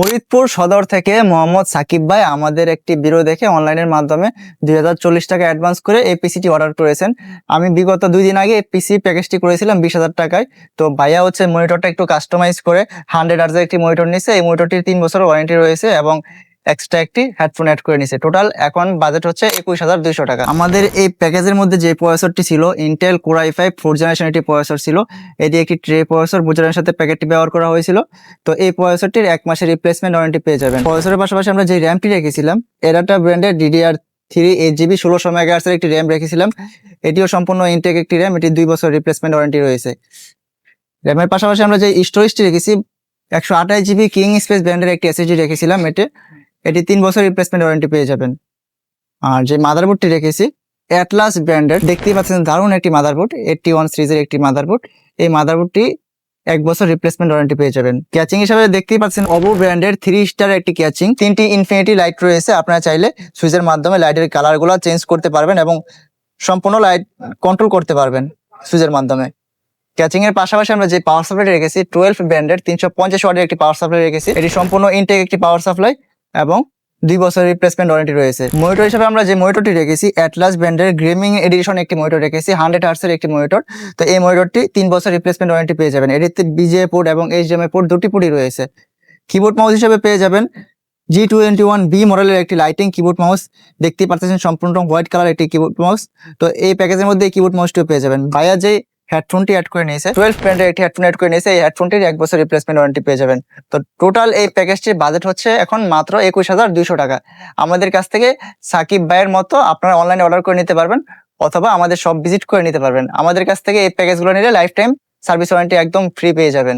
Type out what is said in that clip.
ফরিদপুর সদর থেকে মোহাম্মদ সাকিব ভাই আমাদের একটি বিরো দেখে অনলাইনের মাধ্যমে দুই হাজার চল্লিশ টাকা অ্যাডভান্স করে এই পিসিটি অর্ডার করেছেন। আমি বিগত দুই দিন আগে পিসি প্যাকেজটি করেছিলাম বিশ হাজার টাকায়। তো ভাইয়া হচ্ছে মনিটরটা একটু কাস্টমাইজ করে হান্ড্রেড আর্জের একটি মনিটর নিয়েছে এই মনিটরটির তিন বছর ওয়ারেন্টি রয়েছে এবং এক্সট্রা একটি হেডফোন অ্যাড করে নিছে। টোটাল এখন বাজেট হচ্ছে একুশ হাজার দুইশো টাকা। আমাদের এই প্যাকেজের মধ্যে যে প্রসেসরটি ছিল Intel core i five four generation একটি প্রসেসর ছিল। এটি একটি ট্রে প্রসেসর বুজারের সাথে প্যাকেটটি ব্যবহার করা হয়েছিল। তো এই প্রসেসরটির এক মাসের রিপ্লেসমেন্ট ওয়ারেন্টি পেয়ে যাবেন। প্রসেসরের পাশাপাশি আমরা যে র্যামটি রেখেছিলাম এরাটা ব্র্যান্ডের ডিডিআর থ্রি এইট জিবি ষোলো ষোলোশো মেগাহার্সের একটি র্যাম রেখেছিলাম। এটিও সম্পূর্ণ ইনটেক একটি র্যাম এটি দুই বছর রিপ্লেসমেন্ট ওয়ারেন্টি রয়েছে। র্যামের পাশাপাশি আমরা যে স্টোরেজটি রেখেছি, একশো আঠাশ জিবি কিং স্পেস ব্র্যান্ডের একটি এসএসডি রেখেছিলাম এটি এটি তিন বছর রিপ্লেসমেন্ট ওয়ারেন্টি পেয়ে যাবেন। আর যে মাদারবোর্ডটি রেখেছি অ্যাটলাস ব্র্যান্ডের দেখতেই পাচ্ছেন দারুণ একটি মাদারবোর্ড এইটটি ওয়ান সিরিজের একটি মাদারবোর্ড এই মাদারবোর্ডটি এক বছর রিপ্লেসমেন্ট ওয়ারেন্টি পেয়ে যাবেন। ক্যাচিং হিসাবে দেখতেই পাচ্ছেন অবো ব্র্যান্ডের থ্রি স্টার একটি ক্যাচিং তিনটি ইনফিনিটি লাইট রয়েছে। আপনারা চাইলে সুইচের মাধ্যমে লাইটের কালারগুলো চেঞ্জ করতে পারবেন এবং সম্পূর্ণ লাইট কন্ট্রোল করতে পারবেন সুইচের মাধ্যমে। ক্যাচিং এর পাশাপাশি আমরা যে পাওয়ার সাপ্লাই রেখেছি টুয়েলভ ব্র্যান্ডের তিনশো পঞ্চাশ ওয়াটের একটি পাওয়ার সাপ্লাই রেখেছি। এটি সম্পূর্ণ ইনটেক একটি পাওয়ার সাপ্লাই এবং দুই বছর রিপ্লেসমেন্ট ওয়ারেন্টি রয়েছে। মনিটর হিসেবে আমরা যে মনিটরটি রেখেছি অ্যাটলাস ব্র্যান্ডের গেমিং এডিশন একটি মনিটর রেখেছি হান্ড্রেড আর্টসের একটি মনিটর তো এই মনিটরটি তিন বছর রিপ্লেসমেন্ট ওয়ারেন্টি পেয়ে যাবেন। এটিতে বিজে পোর্ট এবং এইচডিএমআই পোর্ট দুটি পোর্টই রয়েছে। কিবোর্ড মাউস হিসেবে পেয়ে যাবেন জি টোয়েন্টি ওয়ান বি মডেলের একটি লাইটিং কিবোর্ড মাউস দেখতে পাচ্ছেন সম্পূর্ণ হোয়াইট কালার একটি কিবোর্ড মাউস তো এই প্যাকেজের মধ্যে কিবোর্ড মাউসটিও পেয়ে যাবেন। ভাইয়া যে হেডফোনটি অ্যাড করে নিয়েছে। টুয়েলভ ব্র্যান্ডের একটি হেডফোন অ্যাড করে নিয়েছে। এই হেডফোনটির এক বছর রিপ্লেসমেন্ট ওয়ারেন্টি পেয়ে যাবেন। তো টোটাল এই প্যাকেজটির বাজেট হচ্ছে এখন মাত্র একুশ হাজার দুইশো টাকা। আমাদের কাছ থেকে সাকিব ভাইয়ের মতো আপনারা অনলাইনে অর্ডার করে নিতে পারবেন অথবা আমাদের সব ভিজিট করে নিতে পারবেন। আমাদের কাছ থেকে এই প্যাকেজগুলো নিলে লাইফ টাইম সার্ভিস ওয়ারেন্টি একদম ফ্রি পেয়ে যাবেন।